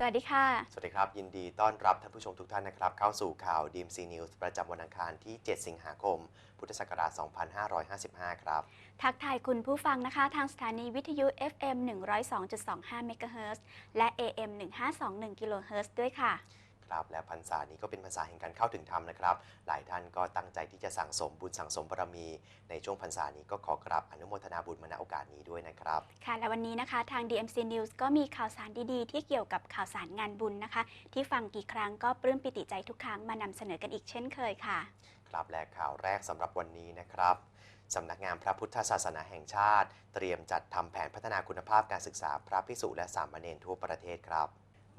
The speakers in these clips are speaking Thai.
สวัสดีค่ะ สวัสดีครับ ยินดีต้อนรับท่านผู้ชมทุกท่านนะครับ เข้าสู่ข่าวดีมซีนิวส์ประจำวันอังคารที่ 7 สิงหาคม พุทธศักราช 2555 ครับ ทักทายคุณผู้ฟังนะคะ ทางสถานีวิทยุ FM 102.25เมกะเฮิรตซ์และ AM 1521กิโลเฮิรตซ์ด้วยค่ะ ครับ และพรรษานี้ก็เป็นพรรษาแห่งการเข้าถึงธรรมนะครับ หลายท่านก็ตั้งใจที่จะสั่งสมบุญสั่งสมบารมี ในช่วงพรรษานี้ก็ขอกราบอนุโมทนาบุญมาณโอกาสนี้ด้วยนะครับ ค่ะ และวันนี้นะคะทาง DMC News ก็มีข่าวสารดีๆ ที่เกี่ยวกับข่าวสารงานบุญนะคะ ที่ฟังกี่ครั้งก็ปลื้มปิติใจทุกครั้งมานำเสนอกันอีกเช่นเคยค่ะ ครับและข่าวแรกสำหรับวันนี้นะครับสำนักงานพระพุทธศาสนาแห่งชาติ เตรียมจัดทำแผนพัฒนาคุณภาพการศึกษาพระภิกษุและสามเณรทั่วประเทศครับ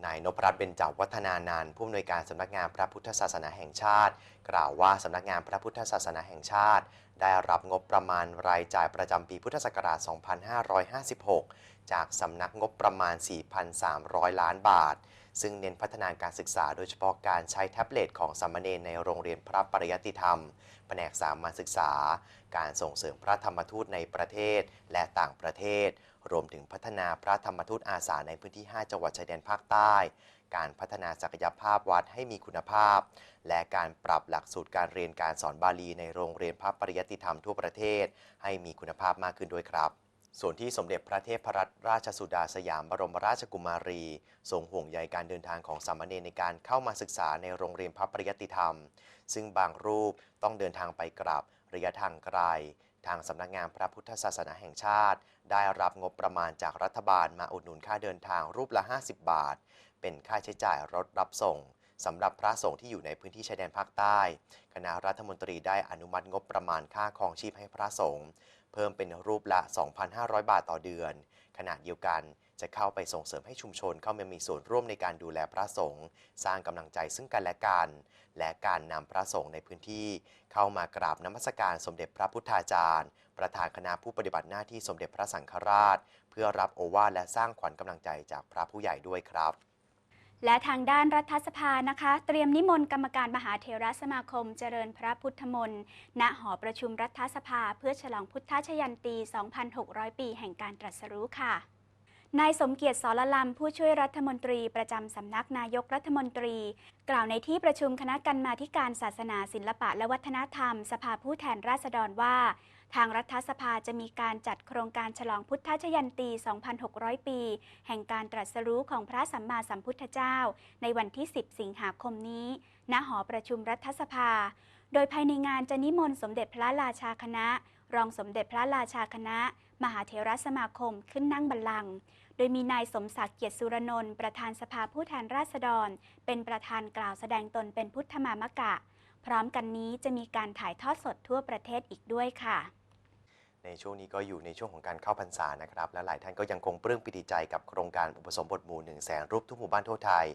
นายนพรัตน์เบญจวัฒนานานท์ผู้อำนวยการสำนักงานพระพุทธศาสนาแห่งชาติ กล่าวว่าสำนักงานพระพุทธศาสนาแห่งชาติ ได้รับงบประมาณรายจ่ายประจำปีพุทธศักราช 2556 จากสำนักงบประมาณ 4,300 ล้านบาท ซึ่งเน้นพัฒนาการศึกษาโดยเฉพาะการใช้แท็บเล็ตของสามเณรในโรงเรียนพระปริยติธรรม แผนกสามัญศึกษา การส่งเสริมพระธรรมทูตในประเทศและต่างประเทศ รวมถึงพัฒนาพระธรรมทูตอาสาในพื้นที่ 5 จังหวัดชายแดนภาคใต้ การพัฒนาศักยภาพวัดให้มีคุณภาพ และการปรับหลักสูตรการเรียนการสอนบาลีในโรงเรียนพระปริยติธรรมทั่วประเทศ ให้มีคุณภาพมากขึ้นด้วยครับส่วนที่สมเด็จพระเทพรัตนราชสุดาสยามบรมราชกุมารี ทรงห่วงใยการเดินทางของสามเณรในการเข้ามาศึกษาในโรงเรียนพระปริยติธรรม ซึ่งบางรูปต้องเดินทางไปกลับระยะทางไกล ทางสำนักงานพระพุทธศาสนาแห่งชาติ ได้รับงบประมาณจากรัฐบาลมาอุดหนุนค่าเดินทางรูปละ 50 บาท เป็นค่าใช้จ่ายรถรับส่ง สำหรับพระสงฆ์ที่อยู่ในพื้นที่ชายแดนภาคใต้ คณะรัฐมนตรีได้อนุมัติงบประมาณค่าครองชีพให้พระสงฆ์เพิ่มเป็นรูปละ 2,500 บาทต่อเดือน ขณะเดียวกันจะเข้าไปส่งเสริมให้ชุมชนเข้ามามีส่วนร่วมในการดูแลพระสงฆ์สร้างกำลังใจซึ่งกันและกัน และการนำพระสงฆ์ในพื้นที่ เข้ามากราบนมัสการสมเด็จพระพุทธาจารย์ ประธานคณะผู้ปฏิบัติหน้าที่สมเด็จพระสังฆราช เพื่อรับโอวาทและสร้างขวัญกำลังใจจากพระผู้ใหญ่ด้วยครับ และทางด้านรัฐสภานะคะ เตรียมนิมนต์กรรมการมหาเทรสมาคมเจริญพระพุทธมนต์ณหอประชุมรัฐสภาเพื่อฉลองพุทธชยันตี 2,600 ปีแห่งการตรัสรู้ค่ะนายสมเกียรติสรลำผู้ช่วยรัฐมนตรีประจำสำนักนายกรัฐมนตรี กล่าวในที่ประชุมคณะกรรมาธิการศาสนาศิลปะและวัฒนธรรม สภาผู้แทนราษฎรว่า ทางรัฐสภาจะมีการจัดโครงการฉลองพุทธชยันตี 2,600 ปี แห่งการตรัสรู้ของพระสัมมาสัมพุทธเจ้า ในวันที่ 10 สิงหาคมนี้ ณ หอประชุมรัฐสภา โดยภายในงานจะนิมนต์สมเด็จพระราชาคณะ รองสมเด็จพระราชาคณะ มหาเถรสมาคมขึ้นนั่งบัลลังก์โดยมีนายสมศักดิ์เกียรติสุรนนท์ประธานสภาผู้แทนราษฎร เป็นประธานกล่าวแสดงตนเป็นพุทธมามกะ พร้อมกันนี้จะมีการถ่ายทอดสดทั่วประเทศอีกด้วยค่ะ ในช่วงนี้ก็อยู่ในช่วงของการเข้าพรรษานะครับ และหลายท่านก็ยังคงปลื้มปิติใจกับโครงการอุปสมบทหมู่1 0 0 0 0แสนรูปทุกหมู่บ้านทั่วไทย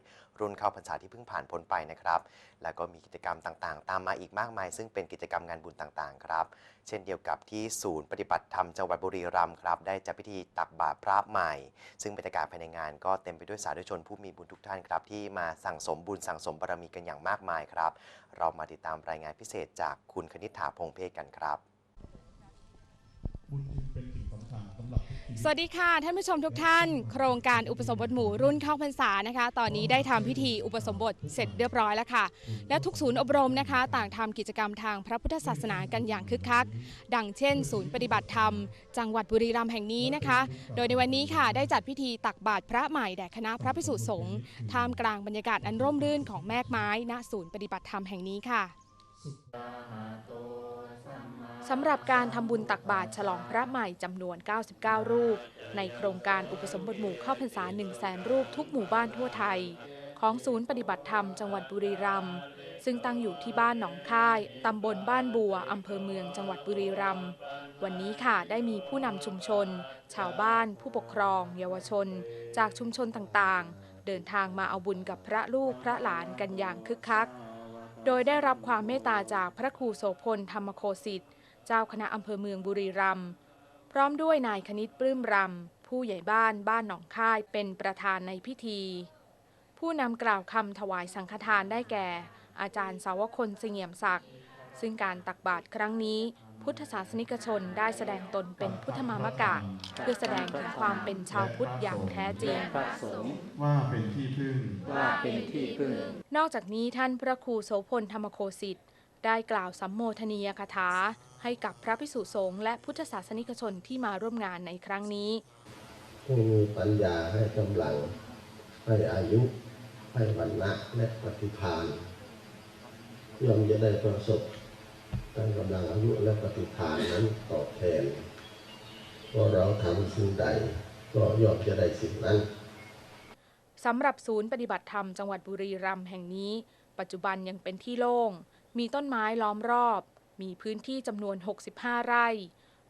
รุ่นเข้าพรรษาที่เพิ่งผ่านพ้นไปนะครับ แล้วก็มีกิจกรรมต่างๆ ตามมาอีกมากมาย ซึ่งเป็นกิจกรรมงานบุญต่างๆ ครับ เช่นเดียวกับที่ศูนย์ปฏิบัติธรรมจังหวัดบุรีรัมย์ครับ ได้จัดพิธีตักบาตรพระใหม่ ซึ่งบรรยากาศภายในงานก็เต็มไปด้วยสาธุชนผู้มีบุญทุกท่านครับ ที่มาสั่งสมบุญสั่งสมบารมีกันอย่างมากมายครับ เรามาติดตามรายงานพิเศษจากคุณคณิษฐาพงเพศกันครับ สวัสดีค่ะ ท่านผู้ชมทุกท่าน โครงการอุปสมบทหมู่รุ่นเข้าพรรษานะคะ ตอนนี้ได้ทำพิธีอุปสมบทเสร็จเรียบร้อยแล้วค่ะ และทุกศูนย์อบรมนะคะ ต่างทำกิจกรรมทางพระพุทธศาสนากันอย่างคึกคัก ดังเช่น ศูนย์ปฏิบัติธรรม จังหวัดบุรีรัมย์แห่งนี้นะคะ โดยในวันนี้ค่ะได้จัดพิธีตักบาตรพระใหม่แด่คณะพระภิกษุสงฆ์ท่ามกลางบรรยากาศอันร่มรื่นของแมกไม้ณศูนย์ปฏิบัติธรรมแห่งนี้ค่ะ สำหรับการทำบุญตักบาตรฉลองพระใหม่จำนวน 99 รูป ในโครงการอุปสมบทหมู่เข้าพรรษา 1 0 0 0 0แสนรูปทุกหมู่บ้านทั่วไทย ของศูนย์ปฏิบัติธรรมจังหวัดบุรีรัมย์ซึ่งตั้งอยู่ที่บ้านหนองค่าย ตำบลบ้านบัว อำเภอเมืองจังหวัดบุรีรัมย์วันนี้ค่ะได้มีผู้นำชุมชน ชาวบ้าน ผู้ปกครอง เยาวชน จากชุมชนต่างๆ เดินทางมาเอาบุญกับพระลูกพระหลานกันอย่างคึกคัก โดยได้รับความเมตตาจากพระครูโสพลธรรมโคสิทธิ เจ้าคณะอำเภอเมืองบุรีรัมย์พร้อมด้วยนายคณิตปลื้มรำผู้ใหญ่บ้านบ้านหนองค่ายเป็นประธานในพิธี ผู้นำกล่าวคำถวายสังฆทานได้แก่ อาจารย์สาวคนเสงี่ยมศักดิ์ซึ่งการตักบาตรครั้งนี้ พุทธศาสนิกชนได้แสดงตนเป็นพุทธมามกะ เพื่อแสดงถึงความเป็นชาวพุทธอย่างแท้จริง พระสงฆ์ว่าเป็นที่พึ่ง ว่าเป็นที่พึ่ง นอกจากนี้ท่านพระครูโสพลธรรมโคสิทธิ์ได้กล่าวสัมโมทนียคถา ให้กับพระภิกษุสงฆ์และพุทธศาสนิกชนที่มาร่วมงานในครั้งนี้ ผู้มีปัญญาให้กำลัง ให้อายุ ให้วันนะและปฏิภาณย่อมจะได้ประสบทั้งกำลังอายุและปฏิภาณนั้นตอบแทนว่าเราทำสิ่งใดก็ย่อมจะได้สิ่งนั้นสำหรับศูนย์ปฏิบัติธรรมจังหวัดบุรีรัมย์แห่งนี้ ปัจจุบันยังเป็นที่โล่ง มีต้นไม้ล้อมรอบ มีพื้นที่จำนวน 65 ไร่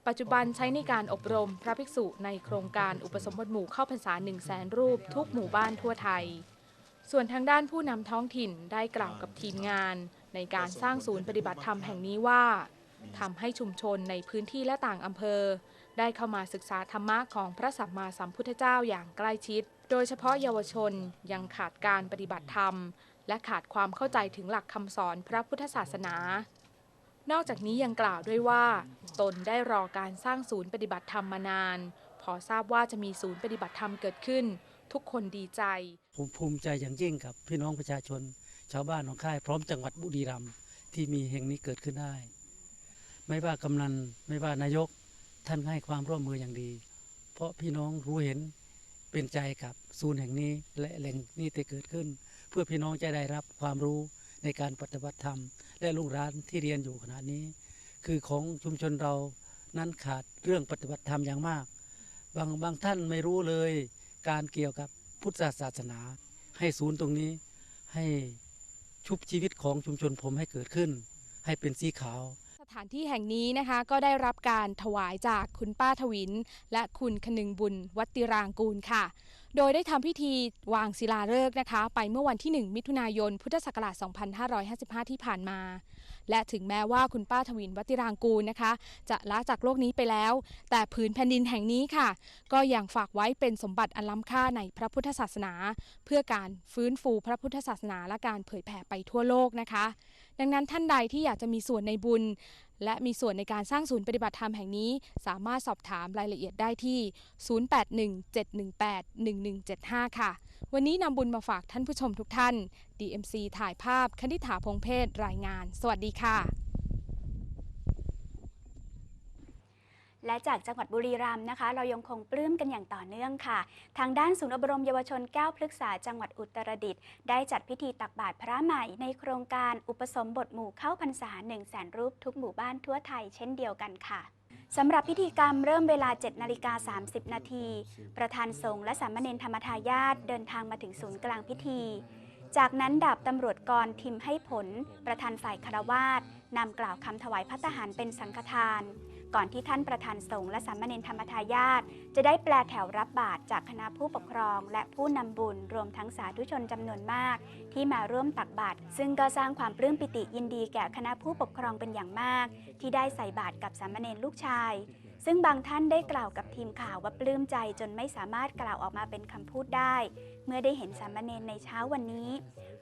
ปัจจุบันใช้ในการอบรมพระภิกษุในโครงการอุปสมบทหมู่เข้าพรรษา1 0 0 0 0แสนรูปทุกหมู่บ้านทั่วไทย ส่วนทางด้านผู้นำท้องถิ่นได้กล่าวกับทีมงาน ในการสร้างศูนย์ปฏิบัติธรรมแห่งนี้ว่าทำให้ชุมชนในพื้นที่และต่างอำเภอ ได้เข้ามาศึกษาธรรมะของพระสัมมาสัมพุทธเจ้าอย่างใกล้ชิด โดยเฉพาะเยาวชนยังขาดการปฏิบัติธรรม และขาดความเข้าใจถึงหลักคำสอนพระพุทธศาสนา นอกจากนี้ยังกล่าวด้วยว่า ตนได้รอการสร้างศูนย์ปฏิบัติธรรมมานาน พอทราบว่าจะมีศูนย์ปฏิบัติธรรมเกิดขึ้น ทุกคนดีใจ ผมภูมิใจอย่างยิ่งกับพี่น้องประชาชน ชาวบ้านหนองค่ายพร้อมจังหวัดบุรีรัมย์ที่มีแห่งนี้เกิดขึ้นได้ ไม่ว่ากำนันไม่ว่านายกท่านให้ความร่วมมืออย่างดี เพราะพี่น้องรู้เห็นเป็นใจกับศูนย์แห่งนี้และแหล่งนี้ที่เกิดขึ้น เพื่อพี่น้องจะได้รับความรู้ในการปฏิบัติธรรม และลูกหลานที่เรียนอยู่ขณะนี้ คือของชุมชนเรานั้นขาดเรื่องปฏิบัติธรรมอย่างมาก บางบางท่านไม่รู้เลยการเกี่ยวกับพุทธศาสนา ให้ศูนย์ตรงนี้ให้ชุบชีวิตของชุมชนผมให้เกิดขึ้น ให้เป็นสีขาว ถานที่แห่งนี้นะคะก็ได้รับการถวายจากคุณป้าทวิน และคุณคนึงบุญวัติรางกูลค่ะ โดยได้ทำพิธีวางศิลาฤกษ์นะคะ ไปเมื่อวันที่ 1 มิถุนายน พุทธศักราช 2555 ที่ผ่านมา และถึงแม้ว่าคุณป้าทวินวัติรางกูลนะคะ จะละจากโลกนี้ไปแล้ว แต่ผืนแผ่นดินแห่งนี้ค่ะ ก็ยังฝากไว้เป็นสมบัติอันล้ำค่าในพระพุทธศาสนา เพื่อการฟื้นฟูพระพุทธศาสนาและการเผยแผ่ไปทั่วโลกนะคะ ดังนั้นท่านใดที่อยากจะมีส่วนในบุญ และมีส่วนในการสร้างศูนย์ปฏิบัติธรรมแห่งนี้ สามารถสอบถามรายละเอียดได้ที่ 0817181175 ค่ะ วันนี้นำบุญมาฝากท่านผู้ชมทุกท่าน DMC ถ่ายภาพคณิ t ฐาพงเพศรายงาน สวัสดีค่ะ และจากจังหวัดบุรีรัมย์นะคะ เรายังคงปลื้มกันอย่างต่อเนื่องค่ะ ทางด้านศูนย์อบรมเยาวชนแก้วพฤกษาจังหวัดอุตรดิตถ์ได้จัดพิธีตักบาตรพระใหม่ในโครงการอุปสมบทหมู่เข้าพรรษา1 0 0 0 0แสนรูปทุกหมู่บ้านทั่วไทยเช่นเดียวกันค่ะสำหรับพิธีกรรมเริ่มเวลา 7 นาฬิกา 30 นาที ประธานสงฆ์และสามเณรธรรมทายาทเดินทางมาถึงศูนย์กลางพิธี จากนั้นดาบตำรวจกรทิมให้ผล ประธานฝ่ายคารวาสนำกล่าวคำถวายพระทหารเป็นสังฆทาน ก่อนที่ท่านประธานสงฆ์และสามเณรธรรมทายาทจะได้แปลแถวรับบาตรจากคณะผู้ปกครอง และผู้นำบุญรวมทั้งสาธุชนจำนวนมาก ที่มาร่วมตักบาตรซึ่งก็สร้างความปลื้มปิติยินดีแก่คณะผู้ปกครองเป็นอย่างมาก ที่ได้ใส่บาตรกับสามเณรลูกชาย ซึ่งบางท่านได้กล่าวกับทีมข่าวว่าปลื้มใจจนไม่สามารถกล่าวออกมาเป็นคำพูดได้ เมื่อได้เห็นสามเณรในเช้าวันนี้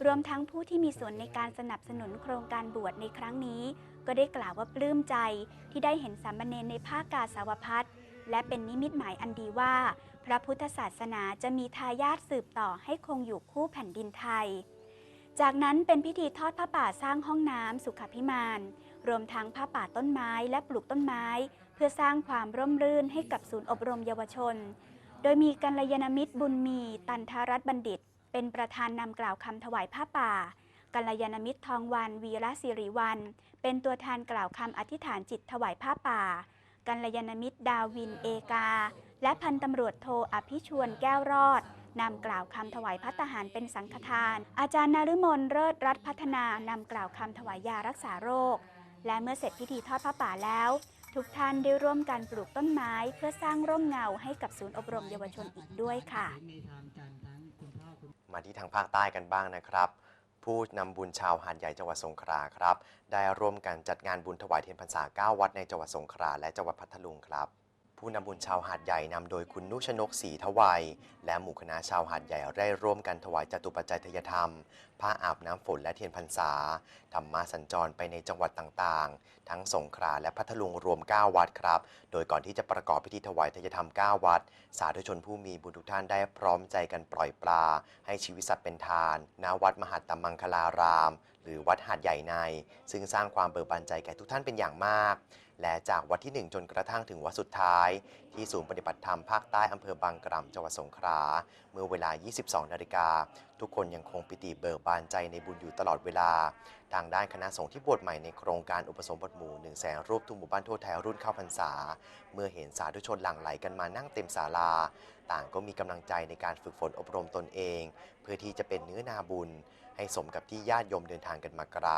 รวมทั้งผู้ที่มีส่วนในการสนับสนุนโครงการบวชในครั้งนี้ ก็ได้กล่าวว่าปลื้มใจที่ได้เห็นสามเณรในภาคกาสาวพัฒน์และเป็นนิมิตหมายอันดีว่า พระพุทธศาสนาจะมีทายาทสืบต่อให้คงอยู่คู่แผ่นดินไทย จากนั้นเป็นพิธีทอดผ้าป่าสร้างห้องน้ำสุขพิมานรวมทั้งผ้าป่าต้นไม้และปลูกต้นไม้ พื่อสร้างความร่มรื่นให้กับศูนย์อบรมเยาวชน โดยมีกัลยาณมิตรบุญมี ตันทรัตบัณฑิต เป็นประธานนำกล่าวคำถวายผ้าป่า กัลยาณมิตรทองวันวีระสิริวัน เป็นตัวแทนกล่าวคำอธิษฐานจิตถวายผ้าป่า กัลยาณมิตรดาวินเอกา และพันตำรวจโทอภิชวนแก้วรอดนำกล่าวคำถวายพัตหารเป็นสังฆทาน อาจารย์นฤมลเลิศรัตน์พัฒนานำกล่าวคำถวายยารักษาโรค และเมื่อเสร็จพิธีทอดผ้าป่าแล้ว ทุกท่านได้ร่วมกันปลูกต้นไม้เพื่อสร้างร่มเงาให้กับศูนย์อบรมเยาวชนอีกด้วยค่ะ มาที่ทางภาคใต้กันบ้างนะครับ ผู้นำบุญชาวหาดใหญ่จังหวัดสงขลาครับ ได้ร่วมกันจัดงานบุญถวายเทียนพรรษา 9 วัดในจังหวัดสงขลาและจังหวัดพัทลุงครับ ผู้นำบุญชาวหาดใหญ่นำโดยคุณนุชนกศรีทวัย และหมู่คณะชาวหาดใหญ่ได้ร่วมกันถวายจตุปัจจัยทยธรรม ผ้าอาบน้ำฝนและเทียนพรรษาธรรมาสัญจรไปในจังหวัดต่างๆ ทั้งสงขลาและพัทลุงรวม 9 วัดครับ โดยก่อนที่จะประกอบพิธีถวายทยธรรม 9 วัด สาธุชนผู้มีบุญทุกท่านได้พร้อมใจกันปล่อยปลา ให้ชีวิตสัตว์เป็นทานณวัดมหาตมังคลาราม หรือวัดหาดใหญ่ใน ซึ่งสร้างความเบิกบานใจแก่ทุกท่านเป็นอย่างมาก และจากวัดที่ 1 จนกระทั่งถึงวัดสุดท้าย ที่ศูนย์ปฏิบัติธรรมภาคใต้อำเภอบางกล่ำจังหวัดสงขลาเมื่อเวลา 22 นาฬิกา ทุกคนยังคงปิติเบิกบานใจในบุญอยู่ตลอดเวลา ทางด้านคณะสงฆ์ที่บวชใหม่ในโครงการอุปสมบทหมู่1 0 0 0 0แสนรูปทุกหมู่บ้านทั่วไทยรุ่นเข้าพรรษา เมื่อเห็นสาธุชนหลั่งไหลกันมานั่งเต็มศาลา ต่างก็มีกำลังใจในการฝึกฝนอบรมตนเอง เพื่อที่จะเป็นเนื้อนาบุญ ให้สมกับที่ญาติโยมเดินทางกันมาไกล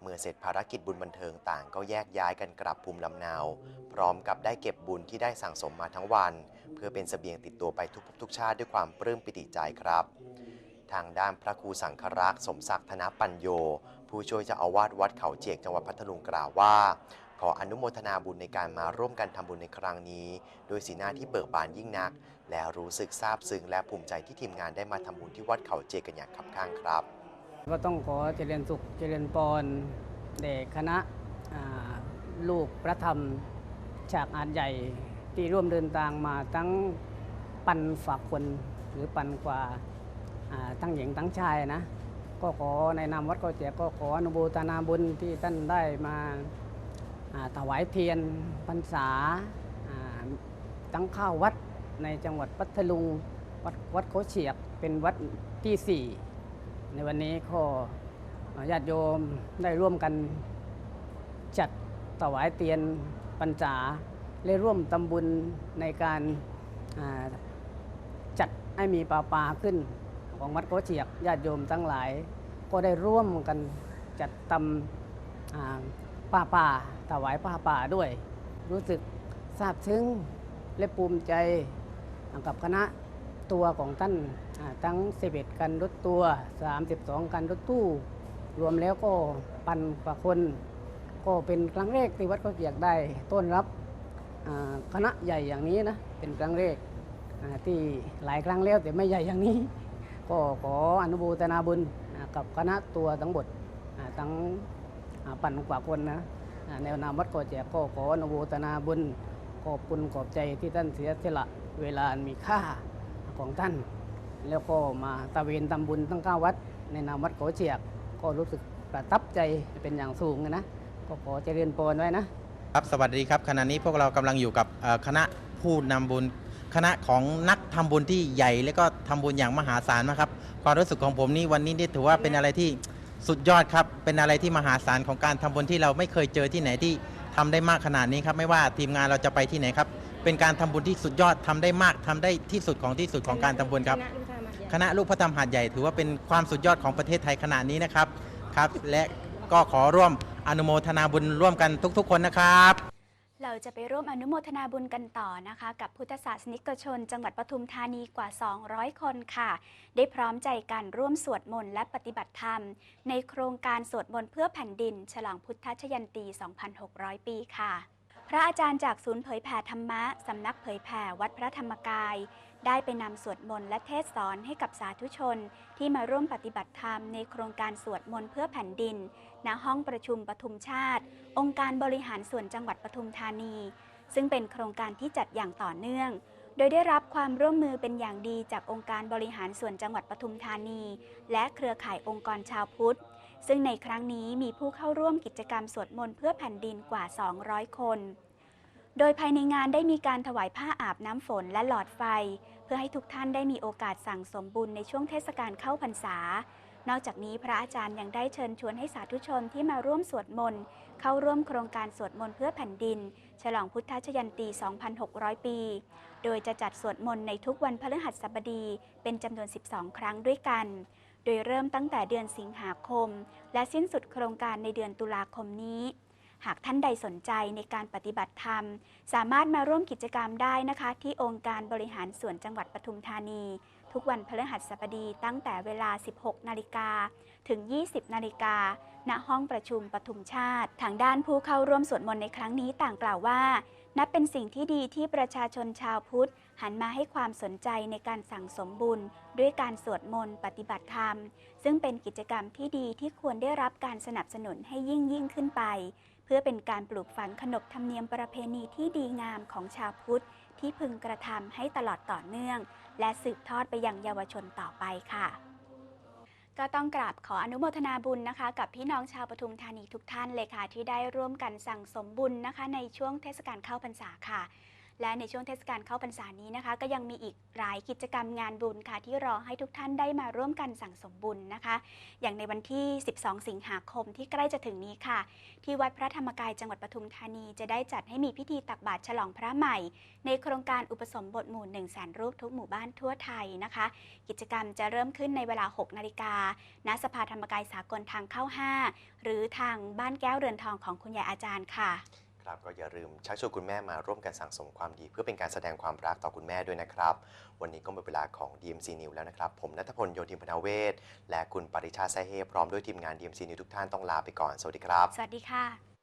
เมื่อเสร็จภารกิจบุญบันเทิงต่างก็แยกย้ายกันกลับภูมิลำเนา พร้อมกับได้เก็บบุญที่ได้สั่งสมมาทั้งวัน เพื่อเป็นเสบียงติดตัวไปทุกภพทุกชาติด้วยความปลื้มปิติใจครับ ทางด้านพระครูสังฆรักษ์สมศักดิ์ธนปัญโย ผู้ช่วยเจ้าอาวาสวัดเขาเจกจังหวัดพัทลุงกล่าวว่า ขออนุโมทนาบุญในการมาร่วมกันทำบุญในครั้งนี้โดยสีหน้าที่เบิกบานยิ่งนัก และรู้สึกซาบซึ้งและภูมิใจที่ทีมงานได้มาทำบุญที่วัดเขาเจกกันอย่างขับข้างครับ ก็ต้องขอเจริญสุขเจริญปรแด่คณะลูกพระธรรมจากอาจใหญ่ที่ร่วมเดินทางมาทั้งปันฝากคนหรือปันกว่าาทั้งหญิงทั้งชายนะก็ขอในนามวัดก็เจียก็ขออนุโมทนาบุญที่ท่านได้มาาถวายเทียนพรรษาอ่าตั้งข้าววัดในจังหวัดพัทลุงวัดวัดโคเฉียกเป็นวัดที่สี่ ในวันนี้ก็ญาติโยมได้ร่วมกันจัดถวายเตียนปัญจาและร่วมตำบุญในการาจัดให้มีปลาปลาขึ้น ของวัดโกเฉียกญาติโยมทั้งหลาย ก็ได้ร่วมกันจัดตำอ่าป้าป่าถวายป้าป่าด้วย รู้สึกซาบซึ้งและภูมิใจกับคณะ ตัวของท่านทั้ง11กันรถตัว 32 กันรถตู้ รวมแล้วก็ปันกว่าคน ก็เป็นครั้งแรกที่วัดก็เกียกได้ต้อนรับคณะใหญ่อย่างนี้นะเป็นครั้งแรกที่หลายครั้งแล้วแต่ไม่ใหญ่อย่างนี้ ก็ขออนุโมทนาบุญกับคณะตัวทั้งหมดทั้งปันกว่าคนนะแนวนามวัดก็แจกก็ขออนุโมทนาบุญขอบคุณขอบใจที่ท่านเสียสละเวลาอันมีค่า ของท่าน แล้วก็มาตะเวนทำบุญทั้งเก้าวัด ในนามวัดโขเฉียก ก็รู้สึกประทับใจเป็นอย่างสูงนะ ก็ขอเจริญพรไว้นะครับสวัสดีครับขณะนี้พวกเรากำลังอยู่กับคณะผู้นำบุญ คณะของนักทำบุญที่ใหญ่ และก็ทำบุญอย่างมหาศาลนะครับความรู้สึกของผมนี่วันนี้นี่ถือว่าเป็นอะไรที่สุดยอดครับ เป็นอะไรที่มหาศาลของการทำบุญที่เราไม่เคยเจอที่ไหนที่ทำได้มากขนาดนี้ครับ ไม่ว่าทีมงานเราจะไปที่ไหนครับ เป็นการทำบุญที่สุดยอดทำได้มากทำได้ที่สุดของที่สุดของการทำบุญครับ คณะลูกพระธรรมหาดใหญ่ถือว่าเป็นความสุดยอดของประเทศไทยขณะนี้นะครับครับ และก็ขอร่วมอนุโมทนาบุญร่วมกันทุกๆ คนนะครับ เราจะไปร่วมอนุโมทนาบุญกันต่อนะคะ กับพุทธศาสนิกชน จังหวัดปทุมธานีกว่า 200 คนค่ะ ได้พร้อมใจกันร่วมสวดมนต์และปฏิบัติธรรม ในโครงการสวดมนต์เพื่อแผ่นดิน ฉลองพุทธชยันตี 2,600 ปีค่ะ พระอาจารย์จากศูนย์เผยแผ่ธรรมะ สำนักเผยแผ่วัดพระธรรมกาย ได้ไปนำสวดมนต์และเทศสอนให้กับสาธุชน ที่มาร่วมปฏิบัติธรรมในโครงการสวดมนต์เพื่อแผ่นดิน ณ ห้องประชุมปทุมชาติ องค์การบริหารส่วนจังหวัดปทุมธานี ซึ่งเป็นโครงการที่จัดอย่างต่อเนื่อง โดยได้รับความร่วมมือเป็นอย่างดีจากองค์การบริหารส่วนจังหวัดปทุมธานี และเครือข่ายองค์กรชาวพุทธ ซึ่งในครั้งนี้มีผู้เข้าร่วมกิจกรรมสวดมนต์เพื่อแผ่นดินกว่า 200 คน โดยภายในงานได้มีการถวายผ้าอาบน้ำฝนและหลอดไฟ เพื่อให้ทุกท่านได้มีโอกาสสั่งสมบุญในช่วงเทศกาลเข้าพรรษา นอกจากนี้พระอาจารย์ยังได้เชิญชวนให้สาธุชนที่มาร่วมสวดมนต์เข้าร่วมโครงการสวดมนต์เพื่อแผ่นดิน ฉลองพุทธชยันตี 2,600 ปี โดยจะจัดสวดมนต์ในทุกวันพฤหัสบดี เป็นจำนวน 12 ครั้งด้วยกัน โดยเริ่มตั้งแต่เดือนสิงหาคม และสิ้นสุดโครงการในเดือนตุลาคมนี้ หากท่านใดสนใจในการปฏิบัติธรรม สามารถมาร่วมกิจกรรมได้นะคะ ที่องค์การบริหารส่วนจังหวัดปทุมธานี ทุกวันพฤหัสบดีตั้งแต่เวลา 16 นาฬิกาถึง 20 นาฬิกาณห้องประชุมปทุมชาติ ทางด้านผู้เข้าร่วมสวดมนต์ในครั้งนี้ต่างกล่าวว่า นับเป็นสิ่งที่ดีที่ประชาชนชาวพุทธ หันมาให้ความสนใจในการสั่งสมบุญ ด้วยการสวดมนต์ปฏิบัติธรรม ซึ่งเป็นกิจกรรมที่ดีที่ควรได้รับการสนับสนุนให้ยิ่งยิ่งขึ้นไป เพื่อเป็นการปลูกฝังขนบธรรมเนียมประเพณีที่ดีงามของชาวพุทธ ที่พึงกระทำให้ตลอดต่อเนื่อง และสืบทอดไปยังเยาวชนต่อไปค่ะก็ต้องกราบขออนุโมทนาบุญนะคะ กับพี่น้องชาวปทุมธานีทุกท่านเลยค่ะ ที่ได้ร่วมกันสั่งสมบุญนะคะ ในช่วงเทศกาลเข้าพรรษาค่ะ และในช่วงเทศกาลเข้าพรรษานี้นะคะ ก็ยังมีอีกหลายกิจกรรมงานบุญค่ะ ที่รอให้ทุกท่านได้มาร่วมกันสั่งสมบุญนะคะ อย่างในวันที่ 12 สิงหาคมที่ใกล้จะถึงนี้ค่ะ ที่วัดพระธรรมกายจังหวัดปทุมธานีจะได้จัดให้มีพิธีตักบาตรฉลองพระใหม่ ในโครงการอุปสมบทหมู่1 0 0 0 0แสนรูปทุกหมู่บ้านทั่วไทยนะคะ กิจกรรมจะเริ่มขึ้นในเวลา 6 นาฬิกาณสภาธรรมกายสากลทางเข้า 5 หรือทางบ้านแก้วเรือนทองของคุณยายอาจารย์ค่ะ ครับก็อย่าลืมชักชวนคุณแม่มาร่วมกันสั่งสมความดี เพื่อเป็นการแสดงความรักต่อคุณแม่ด้วยนะครับ วันนี้ก็หมดเวลาของ DMC News แล้วนะครับ ผมนัทพลโยธินพนาเวศและคุณปริชาแซเฮพร้อมด้วยทีมงาน DMC News ทุกท่านต้องลาไปก่อนสวัสดีครับ สวัสดีค่ะ